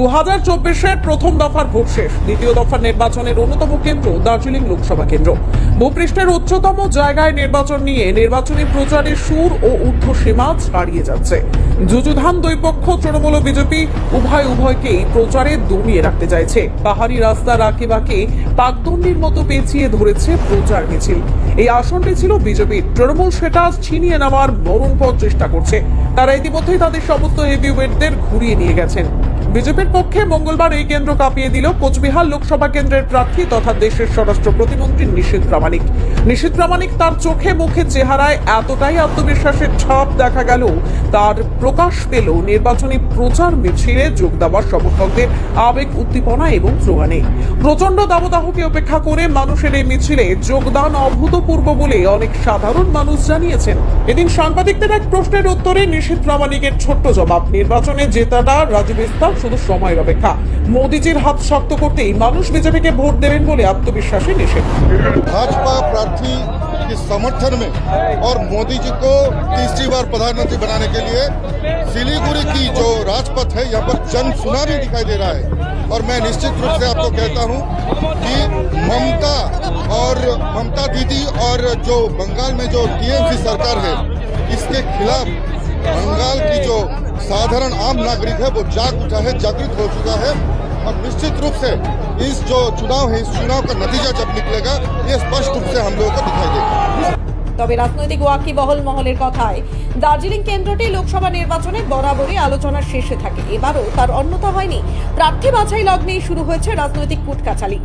দু হাজার চব্বিশের প্রথম দফার ভোট শেষ। দ্বিতীয় দফার নির্বাচনের অন্যতম কেন্দ্র দার্জিলিং লোকসভা কেন্দ্র। ভূপৃষ্ঠের উচ্চতম জায়গায় নির্বাচন নিয়ে নির্বাচনী প্রচারের সুর ও ঊর্ধ্ব সীমা ছাড়িয়ে যাচ্ছে। যুযুধান দুই পক্ষ তৃণমূল ও বিজেপি, উভয় উভয়কেই প্রচারে দমিয়ে রাখতে চাইছে। পাহাড়ি রাস্তার আঁকে বাঁকে পাকদণ্ডির মতো পেঁচিয়ে ধরেছে প্রচার মিছিল। এই আসনটি ছিল বিজেপির। তৃণমূল সেটা ছিনিয়ে নেওয়ার মরণপথ চেষ্টা করছে। তারা ইতিমধ্যেই তাদের সমস্ত হেভিওয়েটদের ঘুরিয়ে নিয়ে গেছেন। বিজেপির পক্ষে মঙ্গলবার এই কেন্দ্র কাঁপিয়ে দিল কোচবিহার লোকসভা কেন্দ্রের প্রার্থী তথা দেশের স্বরাষ্ট্র প্রতিমন্ত্রী নিশীথ প্রামাণিক। নিশীথ প্রামাণিক তার চোখে মুখে চেহারায় এতটাই আত্মবিশ্বাসের ছাপ দেখা গেল, তার প্রকাশ পেল নির্বাচনী প্রচার মিছিলে যোগ দেওয়ার সমর্থকদের আবেগ উদ্দীপনা এবং স্লোগানে। প্রচণ্ড দাবদাহকে উপেক্ষা করে মানুষের এই মিছিলে যোগদান অভূতপূর্ব বলে অনেক সাধারণ মানুষ জানিয়েছেন। এদিন সাংবাদিকদের এক প্রশ্নের উত্তরে নিশীথ প্রামাণিকের ছোট্ট জবাব, নির্বাচনে জেতাটা রাজবিস্তার শুধু সময়ের অপেক্ষা মোদিজির হাত শক্ত করতেই মানুষ বিজেপিকে ভোট দেবেন বলে আত্মবিশ্বাসী নিষেধ भाजपा प्रार्थी के समर्थन में और मोदी जी को तीसरी बार प्रधानमंत्री बनाने के लिए सिलीगुड़ी की जो राजपथ है यहाँ पर जन सुनामी दिखाई दे रहा है और मैं निश्चित रूप से आपको कहता हूँ कि ममता और ममता दीदी और जो बंगाल में जो टीएमसी सरकार है इसके खिलाफ बंगाल की जो साधारण आम नागरिक है वो जाग उठा है जागृत हो चुका है और निश्चित रूप से इस जो चुनाव है इस चुनाव का नतीजा जब निकलेगा ये स्पष्ट रूप से हम लोगों को दिखाई देगा তবে রাজনৈতিক ওয়াকিবহল মহলের কথায় দার্জিলিং কেন্দ্রটি লোকসভা নির্বাচনে বরাবরই আলোচনার শীর্ষে থাকে এবারও তার অন্যতা হয়নি প্রার্থী বাছাই লগ্নেই শুরু হয়েছে রাজনৈতিক কুটকাচালি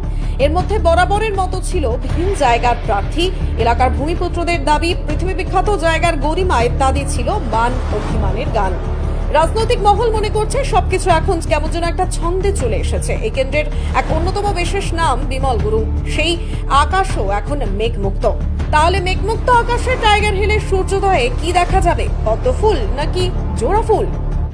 এর মধ্যে বরাবরের মতো ছিল ভিন জায়গার প্রার্থী এলাকার ভূমিপুত্রদের দাবি পৃথিবী বিখ্যাত জায়গার গরিমা ইত্যাদি ছিল মান অভিমানের গান রাজনৈতিক মহল মনে করছে সবকিছু এখন কেমন যেন একটা ছন্দে চলে এসেছে। এই কেন্দ্রের এক অন্যতম বিশেষ নাম বিমল গুরু। সেই আকাশও এখন মেঘমুক্ত। তাহলে মেঘমুক্ত আকাশে টাইগার হিলের সূর্যোদয়ে কি দেখা যাবে? পদ্ম ফুল নাকি জোড়া ফুল?